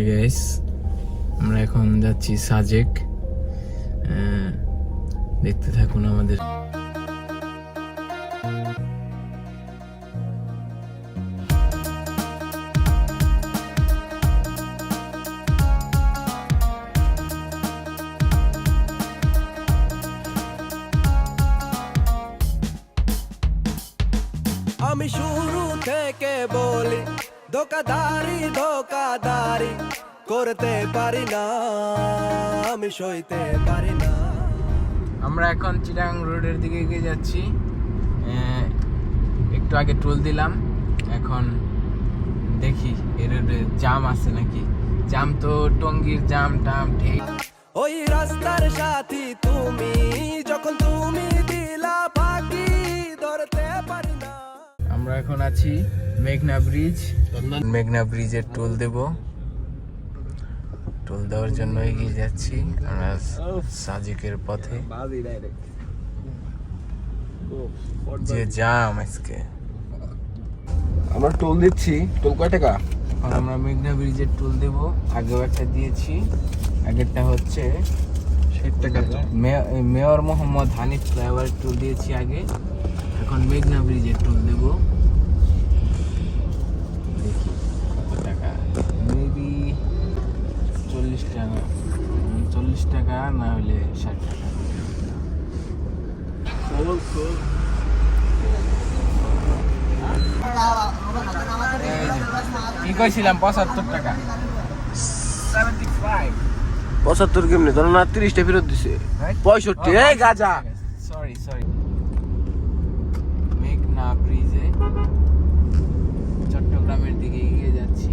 Guys আমরা এখন যাচ্ছি সাজেক। দেখতে থাকুন আমাদের। ধোকাধারি ধোকাধারি করতে পারি না আমি সইতে পারি না। আমরা এখন চিটাং রোডের দিকে এগিয়ে যাচ্ছি। একটু আগে টোল দিলাম এখন দেখি এর রোডে জাম আছে নাকি। জাম তো টঙ্গির জাম টাম ঠিক। ওই রাস্তার সাথী তুমি যখন তুমি দিলা ফাঁকি ধরতে পারি আমরা এখন আছি মেঘনা ব্রিজ। মেঘনা ব্রিজের টোল দেব। টোল দেওয়ার জন্য এগিয়ে যাচ্ছি আমরা সাজিকের পথে। যে জাম আজকে। আমরা টোল দিচ্ছি। টোল কয় টাকা? আমরা মেঘনা ব্রিজের টোল দেব। আগেও একটা দিয়েছি। আগেরটা হচ্ছে ষাট টাকা। Mayor Mohammad Hanif flyover toll দিয়েছি আগে। এখন মেঘনা ব্রিজের টোল দেবো দেখি কত টাকা। মেবি চল্লিশ টাকা। চল্লিশ টাকা না হলে ষাট টাকা। কি কইছিলাম? পঁচাত্তর টাকা। পঁচাত্তর কেমনি? ধরো না তিরিশটা ফেরত দিছে। পঁয়ষট্টি। এই গাজা। সরি সরি ব্রিজে চট্টগ্রামের দিকে এগিয়ে যাচ্ছি।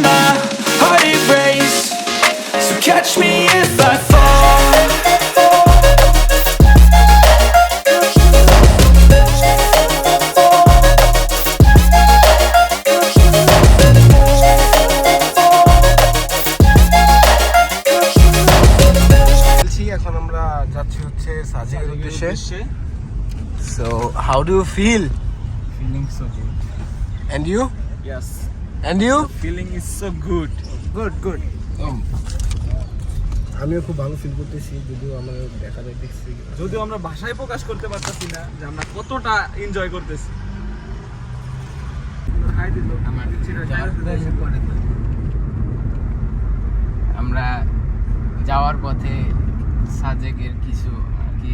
catch me if I fall বলছি এখন আমরা যাচ্ছি হচ্ছে সাজেকের উদ্দেশ্যে so how do you feel feeling so good and you Yes, and you feeling is so good. Good good আমিও খুব ভালো ফিল করতেছি যদিও আমার দেখা যায় দেখছি। যদিও আমরা ভাষায় প্রকাশ করতে পারতেছি না যে আমরা কতটা এনজয় করতেছি। আমরা যাওয়ার পথে সাজেকের কিছু আর কি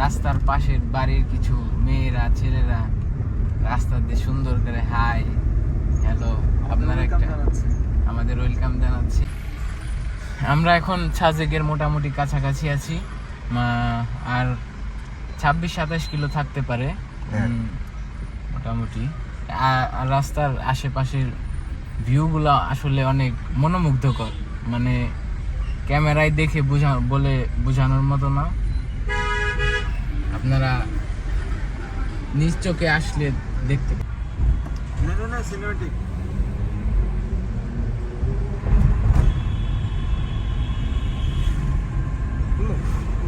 রাস্তার পাশের বাড়ির কিছু মেয়েরা ছেলেরা রাস্তা দিয়ে সুন্দর করে হাই হ্যালো আপনারা একটা আমাদের ওয়েলকাম জানাচ্ছি। আমরা এখন সাজেকের মোটামুটি কাছাকাছি আছি। আর ছাব্বিশ সাতাশ কিলো থাকতে পারে। হ্যাঁ। মোটামুটি। আর রাস্তার আশেপাশের ভিউগুলো আসলে অনেক মনোমুগ্ধকর। মানে ক্যামেরায় দেখে বুঝা বলে বোঝানোর মতো না। আপনারা নিজ চোখে আসলে দেখতে সিনেমেটিক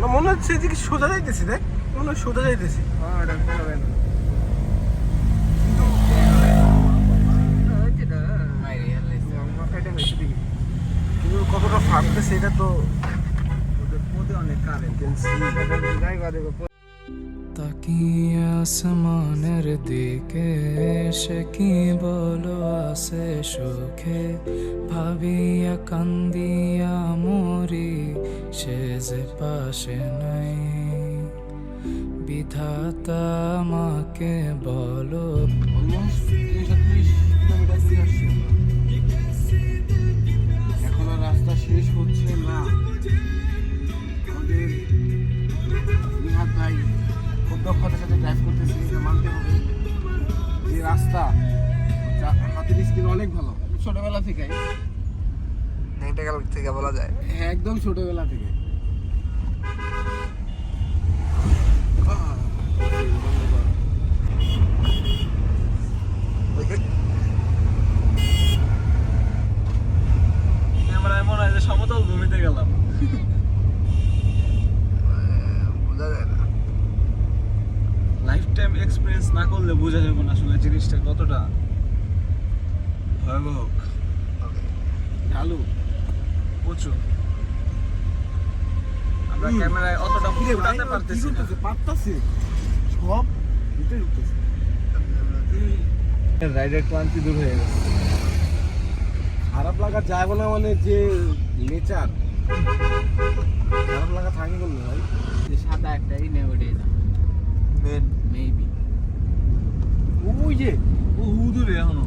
না মনে হচ্ছে যে কি সোজা যাইতেছি দেখ। মনে হয় সোজা যাইতেছি। হ্যাঁ কিন্তু কতটা ফাটতেছে এটা তো অনেক কারেন্ট তাকিয়ে আসমানের দিকে, সে কি বলো আসে সুখে? ভাবিয়া কান্দিয়া মরি, সে যে পাশে নাই। বিধাতা আমাকে বলো। দক্ষতার সাথে ড্রাইভ করতেছি এটা মানতে হবে। যে রাস্তা হাতের স্কিল অনেক ভালো। ছোটবেলা থেকে থেকে বলা যায়। হ্যাঁ একদম ছোটবেলা থেকে। টাইম এক্সপিরিয়েন্স না করলে বোঝা যাবে না আসলে জিনিসটা কতটা ভয়াবহ ঢালু উঁচু আমরা ক্যামেরায় অতটা ফুটাতে পারতেছি না। পারতাছে। সব ভিতরে ঢুকতেছে রাইডের ক্লান্তি দূর হয়ে গেছে। খারাপ লাগা যায় না মানে যে নেচার। খারাপ লাগা থাকে কোন ভাই। যে সাদা একটা ইনে ওঠে মেন মেবি ওই যে ও হুদুরে এখনও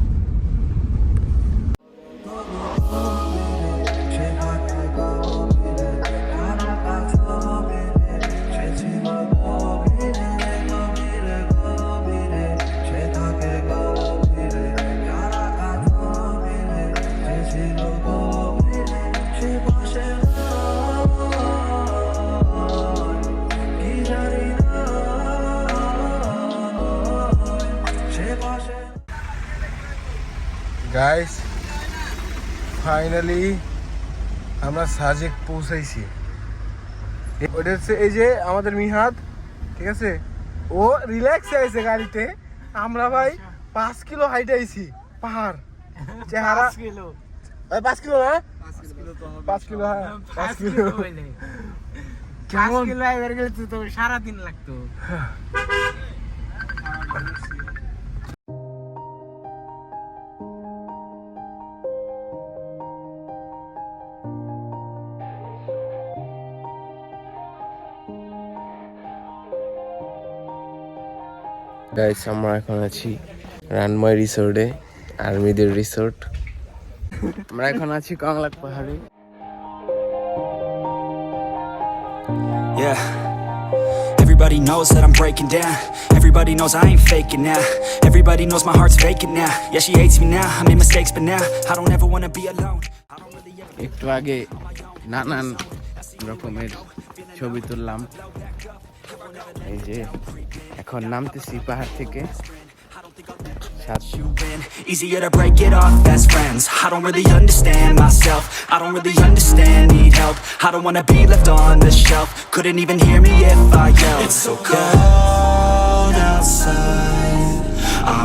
গাইস ফাইনালি আমরা সাজেক পৌঁছাইছি। ওটা হচ্ছে এই যে আমাদের মিহাদ ঠিক আছে? ও রিল্যাক্সে আছে গাড়িতে। আমরা ভাই পাঁচ কিলো হাইট আইছি পাহাড়। চেহারা কিলো। পাঁচ কিলো না? পাঁচ কিলো হ্যাঁ পাঁচ কিলো তো সারাদিন লাগতো। গাইস আমরা এখন আছি রানময় রিসোর্টে আর্মিদের রিসোর্ট আমরা এখন আছি কংলাক পাহাড়ে Yeah. Everybody knows that I'm breaking down. Everybody knows I ain't faking now. Everybody knows my heart's vacant now. Yeah, she hates me now. I made mistakes, but now I don't ever wanna be alone. I don't really ever একটু আগে নানান রকমের ছবি তুললাম এই যে এখন নামতেছি পাহাড় থেকে। Easier to break it off best friends. I don't really understand myself. I don't really understand, need help. I don't wanna be left on the shelf. Couldn't even hear me if I yelled. It's so cold outside.